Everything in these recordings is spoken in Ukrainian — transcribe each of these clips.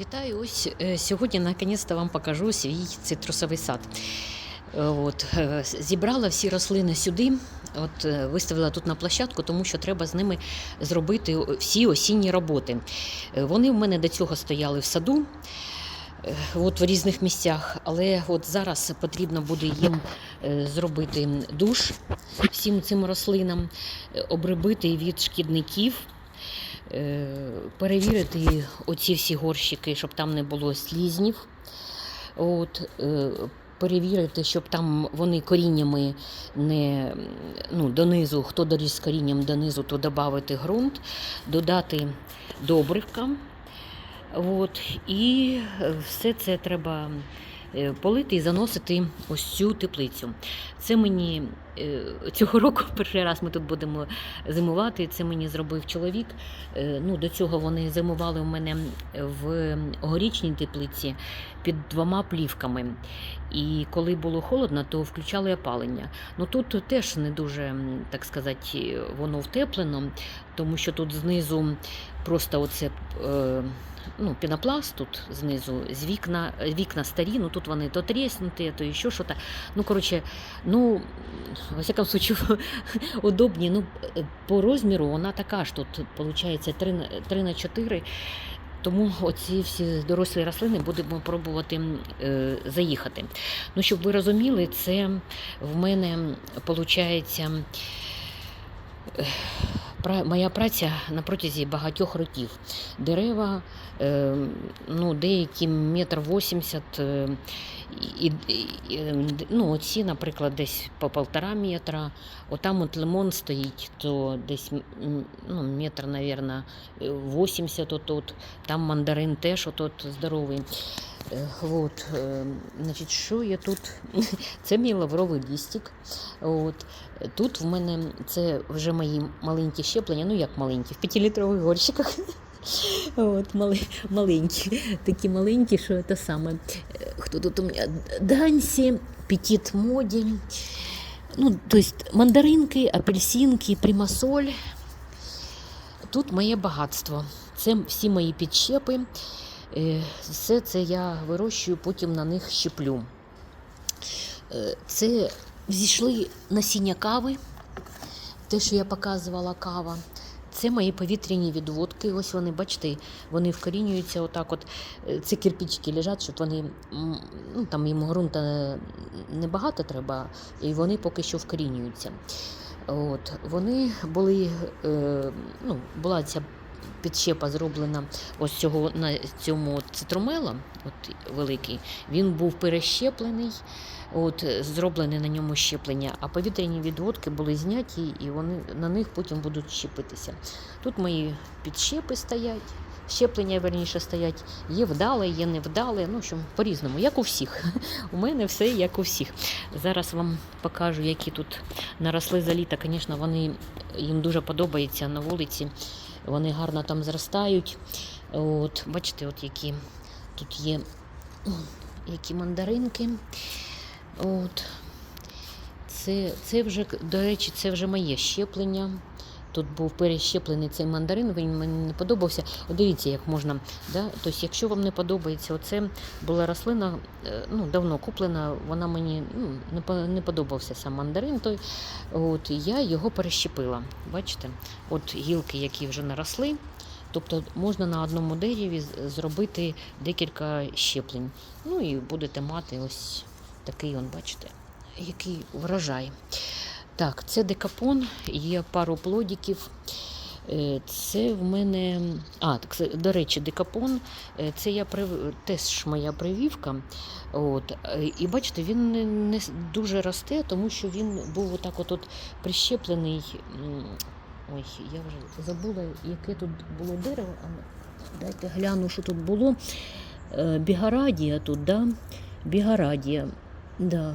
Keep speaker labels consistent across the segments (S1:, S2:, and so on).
S1: Вітаю! Ось е, сьогодні наконець-то вам покажу свій цитрусовий сад. Е, От, е, зібрала всі рослини сюди, от, виставила тут на площадку, тому що треба з ними зробити всі осінні роботи. Вони в мене до цього стояли в саду. От в різних місцях, але от зараз потрібно буде їм зробити душ всім цим рослинам, обробити від шкідників, перевірити оці всі горщики, щоб там не було слізнів. От, е, перевірити, щоб там вони коріннями не ну, донизу, хто доріс корінням донизу, то додати ґрунт, додати добривка. От, і е, все це треба е, полити і заносити ось цю теплицю. Це мені е, цього року перший раз ми тут будемо зимувати. Це мені зробив чоловік. Е, Ну, до цього вони зимували у мене в горічній теплиці під двома плівками. І коли було холодно, то включали опалення. Ну тут теж не дуже, так сказати, воно втеплено, тому що тут знизу просто оце. Е, Ну, пінопласт тут знизу, з вікна, вікна старі, ну тут вони то тріснуті, то ще щось. Ну, коротше, ну, во всякому случаю, удобні. Ну, е, по розміру вона така ж тут, виходить, 3 на, 3 на 4. Тому оці всі дорослі рослини будемо пробувати е, заїхати. Ну, щоб ви розуміли, це в мене виходить. Моя праця на протязі багатьох років. Дерева, е, ну, деякі метр вісімдесят, е, і, і, е, д- ну, оці, наприклад, десь по полтора метра. Отам от лимон стоїть, то десь ну, метр, мабуть, 80 отут. Там мандарин теж отут здоровий. Е, Вот, е, значить, що я тут? Це мій лавровий лістик. От. Тут в мене це вже мої маленькі щеплення, ну як маленькі, в п'ятилітрових горщиках. От, мали, маленькі, такі маленькі, що це саме. е, Хто тут у мене? Дансі, Петіт Моді. Ну, то есть мандаринки, апельсинки, примасоль. Тут моє багатство. Це всі мої підщепи. Е, Все це я вирощую, потім на них щеплю. Е, Це зійшли насіння кави, те, що я показувала кава. Це мої повітряні відводки. Ось вони, бачите, вони вкорінюються отак. От ці це кирпичики лежать, щоб вони ну, там їм ґрунта небагато треба, і вони поки що вкорінюються. От, вони були, е, ну, була ця підщепа зроблена ось цього на цьому цитрумела, от великий. Він був перещеплений, от, зроблене на ньому щеплення, а повітряні відводки були зняті, і вони на них потім будуть щепитися. Тут мої підщепи стоять. Щеплення верніше стоять, є вдале, є невдале, ну що по-різному, як у всіх. У мене все як у всіх. Зараз вам покажу, які тут наросли за літо. Звісно, вони їм дуже подобається на вулиці. Вони гарно там зростають. От, бачите, от які тут є які мандаринки. От. Це, це вже, до речі, це вже моє щеплення. Тут був перещеплений цей мандарин, він мені не подобався. Дивіться, як можна. Да? Тобто, якщо вам не подобається, оце була рослина е, ну, давно куплена, вона мені ну, не, подобався сам мандарин. Той. От, я його перещепила. Бачите? От гілки, які вже наросли. Тобто можна на одному дереві зробити декілька щеплень. Ну і будете мати ось такий, он, бачите, який врожай. Так, це декапон, є пару плодиків. Е, Це в мене. А, до речі, декапон е, це я прив... теж моя привівка. От. е, І бачите, він не, дуже росте, тому що він був отак от, прищеплений. Ой, я вже забула, яке тут було дерево. Дайте гляну, що тут було. Бігарадія тут, да? Бігарадія. Да.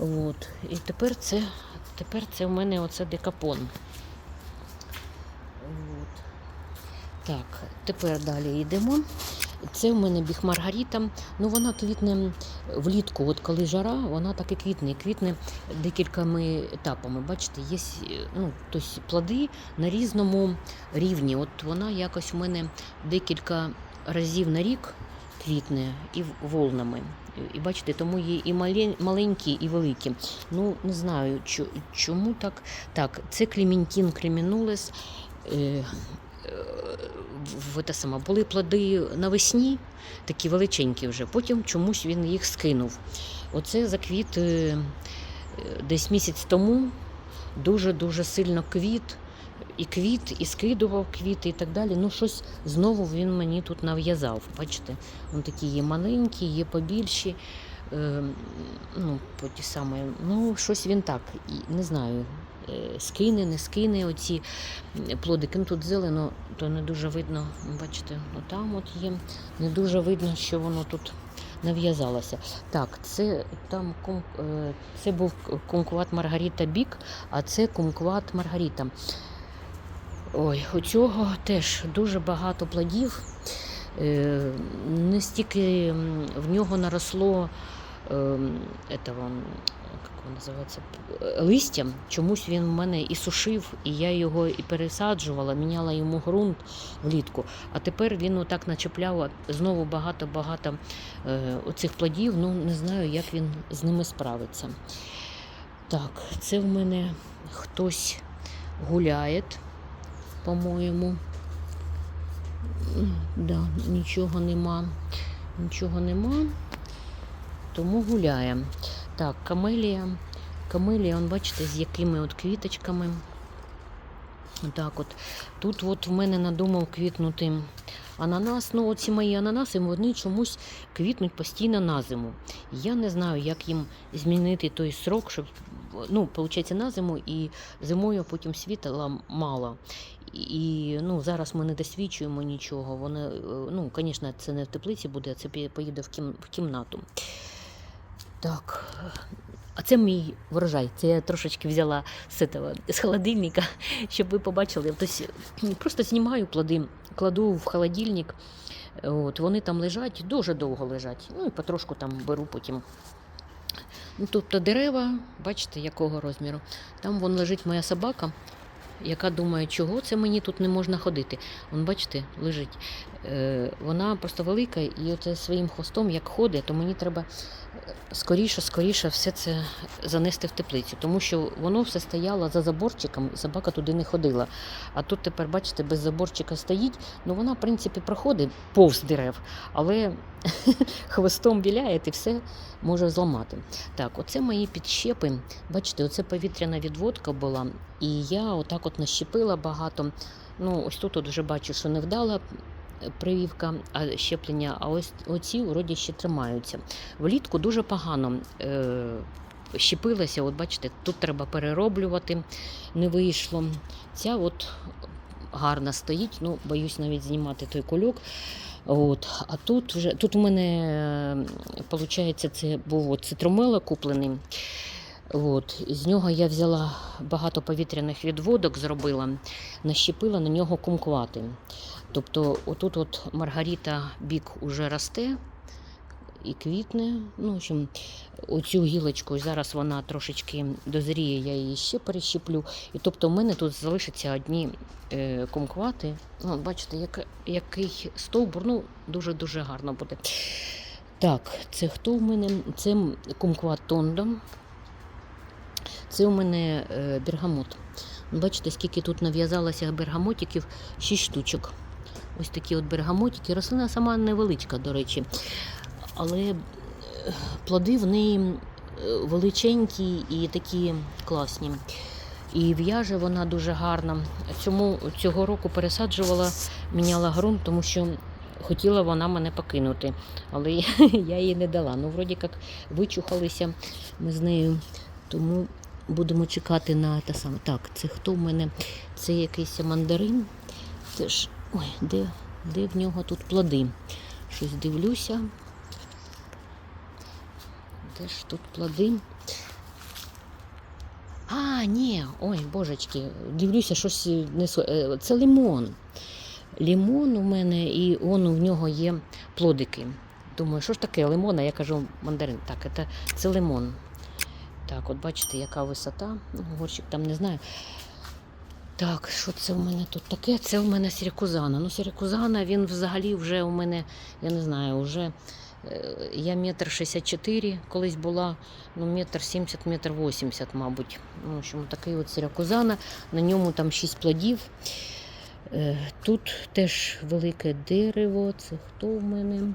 S1: От. І тепер це, тепер це в мене оце декапон. От. Так, тепер далі йдемо. Це в мене біг Маргарита. Ну, вона квітне влітку, от коли жара, вона так і квітне. Квітне декількома етапами. Бачите, є ну, тобто плоди на різному рівні. От вона якось у мене декілька разів на рік квітне і волнами. І бачите, тому є і маленькі, і великі. Ну, не знаю, чому так. Так, це Клементін Кремінулес. Е, саме, були плоди навесні, такі величенькі вже. Потім чомусь він їх скинув. Оце заквіт е, е, десь місяць тому дуже-дуже сильно квіт. І квіт, і скидував квіти, і так далі. Ну, щось знову він мені тут нав'язав. Бачите, він такі є маленькі, є побільші. Е, ну, по ті самі. Ну, щось він так, не знаю. е, Скине, не скине оці плодики. Ну, тут зелено, то не дуже видно. Бачите, там от є. Не дуже видно, що воно тут нав'язалося. Так, це там е, це був кумкват Маргарита Бік, а це кумкват Маргарита. Ой, у цього теж дуже багато плодів. Е, Не стільки в нього наросло е, этого, як воно називається, п- листя. Чомусь він в мене і сушив, і я його і пересаджувала, міняла йому ґрунт влітку. А тепер він отак начепляв знову багато-багато е, оцих плодів. Ну, не знаю, як він з ними справиться. Так, це в мене хтось гуляє, по-моєму. Да, нічого нема. Нічого нема. Тому гуляє. Так, камелія. Камелія, он, бачите, з якими от квіточками. Так от. Тут от в мене надумав квітнути ананас. Ну, оці мої ананаси, вони чомусь квітнуть постійно на зиму. Я не знаю, як їм змінити той срок, щоб, ну, виходить, на зиму і зимою потім світла мало. І ну, зараз ми не досвідчуємо нічого. Вони, е, ну, звісно, це не в теплиці буде, а це поїде в, кім, в кімнату. Так. А це мій врожай. Це я трошечки взяла з, этого, з холодильника, щоб ви побачили. Тобто, просто знімаю плоди, кладу в холодильник. От, вони там лежать, дуже довго лежать. Ну і потрошку там беру потім. Ну, тобто дерева, бачите, якого розміру. Там вон лежить моя собака, яка думає, чого це мені тут не можна ходити. Он, бачите, лежить. Е, вона просто велика, і оце своїм хвостом, як ходить, то мені треба скоріше, скоріше все це занести в теплицю, тому що воно все стояло за заборчиком, і собака туди не ходила. А тут тепер, бачите, без заборчика стоїть. Ну вона, в принципі, проходить повз дерев, але хвостом віляє і все може зламати. Так, оце мої підщепи. Бачите, оце повітряна відводка була, і я отак от нащепила багато. Ну, ось тут от вже бачу, що не вдала прививка, щеплення, а ось оці вроді ще тримаються. Влітку дуже погано. Е- Щепилася, от бачите, тут треба перероблювати, не вийшло. Ця от гарна стоїть, ну, боюсь навіть знімати той кульок. От. А тут вже тут у мене, виходить, це був от куплений. От. З нього я взяла багато повітряних відводок, зробила, нащепила на нього кумквати. Тобто, отут от Маргарита бік уже росте і квітне. Ну, в общем, оцю гілочку зараз вона трошечки дозріє, я її ще перещеплю. І тобто, в мене тут залишаться одні е, кумквати. Ну, бачите, як, який стовбур, ну, дуже-дуже гарно буде. Так, це хто в мене? Це кумкват Тондо. Це у мене е, бергамот. Бачите, скільки тут нав'язалося бергамотиків, 6 штучок. Ось такі от бергамотики. Рослина сама невеличка, до речі. Але е, плоди в неї величенькі і такі класні. І в'яже вона дуже гарна. Цьому, цього року пересаджувала, міняла ґрунт, тому що хотіла вона мене покинути. Але я, я їй не дала. Ну, вроді як вичухалися ми з нею. Тому будемо чекати на те саме. Так, це хто в мене? Це якийсь мандарин. Теж, ой, де, де в нього тут плоди? Щось дивлюся. Де ж тут плоди? А, ні, ой, божечки, дивлюся, щось не е, Це лимон. Лимон у мене, і он в нього є плодики. Думаю, що ж таке лимон, а я кажу мандарин. Так, це, це лимон. Так, от бачите, яка висота. Ну, горщик там не знаю. Так, що це в мене тут таке? Це в мене сірікузана. Ну, сірікузана, він взагалі вже у мене, я не знаю, вже е, я метр шістдесят чотири колись була, ну метр сімдесят, метр вісімдесят, мабуть. Ну, в такий от сірікузана, на ньому там шість плодів. Е, Тут теж велике дерево. Це хто в мене?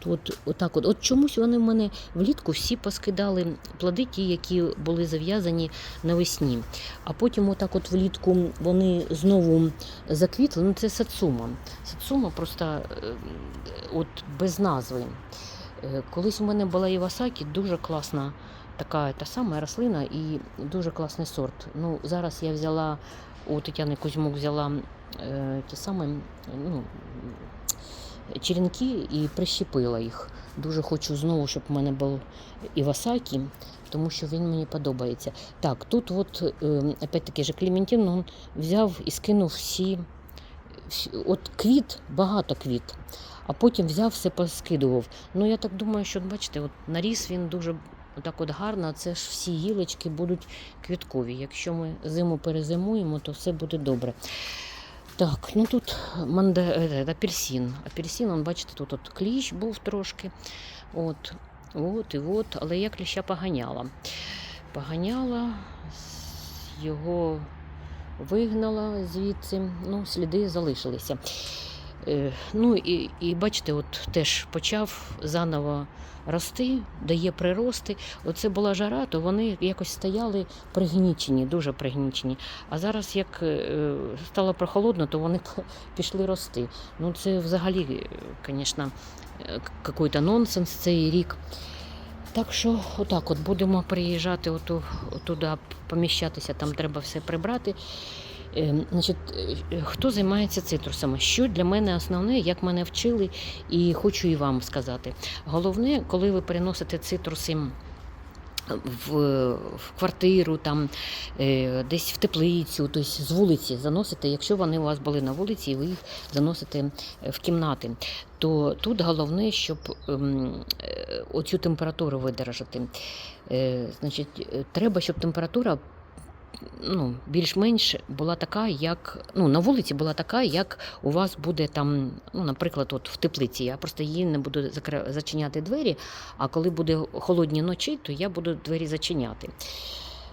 S1: Тут от, отак от. От чомусь вони в мене влітку всі поскидали плоди, ті, які були зав'язані навесні. А потім, отак, от влітку, вони знову заквітли. Ну, це сацума. Сацума просто е, от без назви. Е, Колись у мене була Івасакі, дуже класна така та сама рослина і дуже класний сорт. Ну, зараз я взяла у Тетяни Кузьмук взяла е, ті самі ну, черенки і прищепила їх. Дуже хочу знову, щоб в мене був Івасакі, тому що він мені подобається. Так, тут от, е, опять-таки, же Клементин взяв і скинув всі. От квіт, багато квіт, а потім взяв все поскидував. Ну, я так думаю, що бачите, от наріс він дуже так от гарно, це ж всі гілочки будуть квіткові. Якщо ми зиму перезимуємо, то все буде добре. Так, ну тут манде... е, апельсин. Апельсин, он, бачите, тут от кліщ був трошки. От, от і от, але я кліща поганяла. Поганяла, його вигнала звідси, ну, сліди залишилися. Е, ну і, і бачите, от теж почав заново рости, дає прирости. Оце була жара, то вони якось стояли пригнічені, дуже пригнічені. А зараз, як е, стало прохолодно, то вони пішли рости. Ну це взагалі, звісно, якийсь нонсенс цей рік. Так що, отак, от будемо приїжджати оту, туди, поміщатися, там треба все прибрати. Е, Значить, е, хто займається цитрусами? Що для мене основне, як мене вчили, і хочу і вам сказати. Головне, коли ви переносите цитруси в, в квартиру, там, е, десь в теплицю, тобто з вулиці заносите, якщо вони у вас були на вулиці, і ви їх заносите е, в кімнати, то тут головне, щоб ем, оцю температуру видержати. Значить, треба, щоб температура ну, більш-менш була така, як ну, на вулиці була така, як у вас буде там, ну, наприклад, от в теплиці. Я просто її не буду зачиняти двері, а коли буде холодні ночі, то я буду двері зачиняти.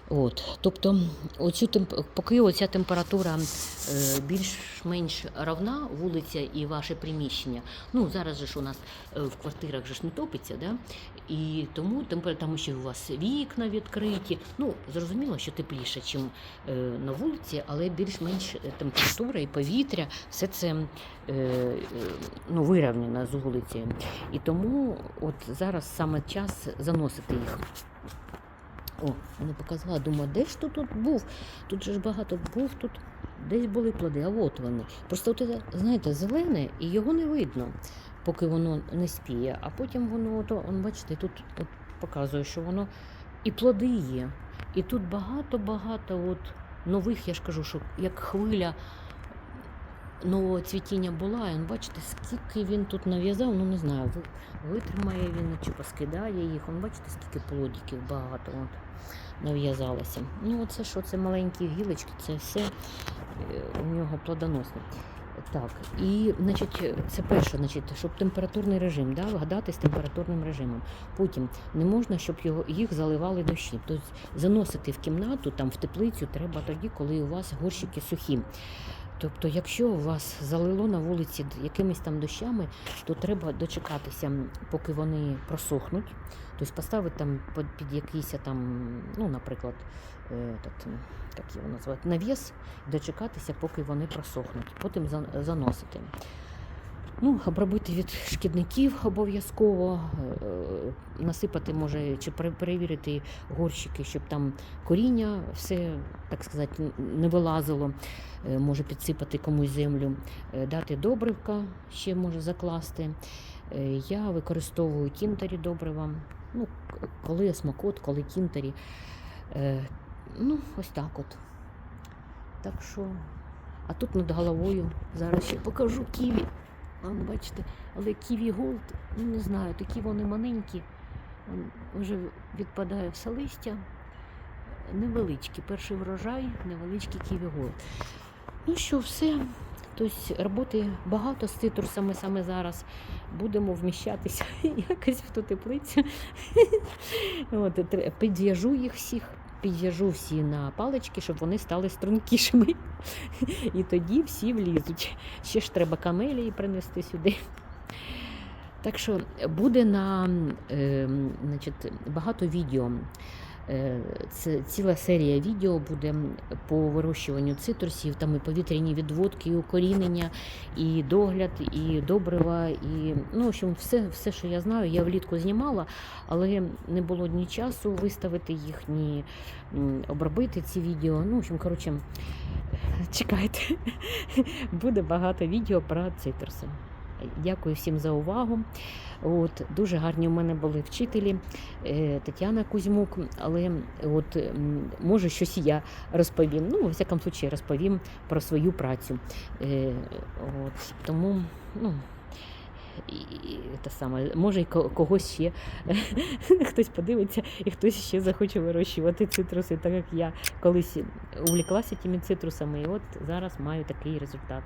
S1: От, тобто, оцю темп... поки оця температура е, більш-менш равна, вулиця і ваше приміщення. Ну зараз же ж у нас е, в квартирах же ж не топиться, да? і тому там ще у вас вікна відкриті. Ну зрозуміло, що тепліше, ніж е, на вулиці, але більш-менш е, температура і повітря, все це е, е, ну, вирівняно з вулиці. І тому от зараз саме час заносити їх. О, не показала, думаю, де ж тут, тут був? Тут же ж багато був, тут десь були плоди, а от вони. Просто от, знаєте, зелене і його не видно, поки воно не спіє. А потім воно, ото, он, бачите, тут от показує, що воно і плоди є. І тут багато-багато от нових, я ж кажу, що як хвиля нового цвітіння була, і бачите, скільки він тут нав'язав, ну не знаю, витримає він чи поскидає їх. Он, бачите, скільки плодиків багато от, нав'язалося. Ну, оце що, це маленькі гілочки, це все е, у нього плодоносне. Так, і значить, це перше, значить, щоб температурний режим, да, вгадати з температурним режимом. Потім не можна, щоб його, їх заливали дощі. Тобто заносити в кімнату, там в теплицю треба тоді, коли у вас горщики сухі. Тобто, якщо вас залило на вулиці якимись там дощами, то треба дочекатися, поки вони просохнуть. Тобто поставити там під якийсь там, ну, наприклад, е, этот, м, його назвати, навіс, дочекатися, поки вони просохнуть, потім заносити. Ну, обробити від шкідників обов'язково, е, насипати може чи перевірити горщики, щоб там коріння все, так сказати, не вилазило. Е, Може підсипати комусь землю, е, дати добривка, ще може закласти. Е, Я використовую кінтарі добрива. Ну, коли осмокот, коли кінтарі. Ну, ось так от. Так що, а тут над головою зараз ще покажу ківі. А, бачите, але ківі голд, ну не знаю, такі вони маленькі, вже відпадає все листя. невеличкий перший врожай, невеличкий ківі голд. Ну що, все. Тобто роботи багато з цитрусами саме зараз. Будемо вміщатися якось в ту теплицю. От, підв'яжу їх всіх, підв'яжу всі на палички, щоб вони стали стрункішими. І тоді всі влізуть. Ще ж треба камелії принести сюди. Так що буде на е, значить, багато відео. Е, Це ціла серія відео буде по вирощуванню цитрусів, там і повітряні відводки, і укорінення, і догляд, і добрива, і ну, в общем, все, все, що я знаю, я влітку знімала, але не було ні часу виставити їх, ні обробити ці відео. Ну, в общем, коротше, чекайте, буде багато відео про цитруси. Дякую всім за увагу. От, дуже гарні у мене були вчителі е, Тетяна Кузьмук, але от, може щось я розповім. Ну, во всякому случаї, розповім про свою працю. Е, от, тому, ну, і те саме, може, і когось ще хтось подивиться, і хтось ще захоче вирощувати цитруси, так як я колись увліклася тими цитрусами, і от зараз маю такий результат.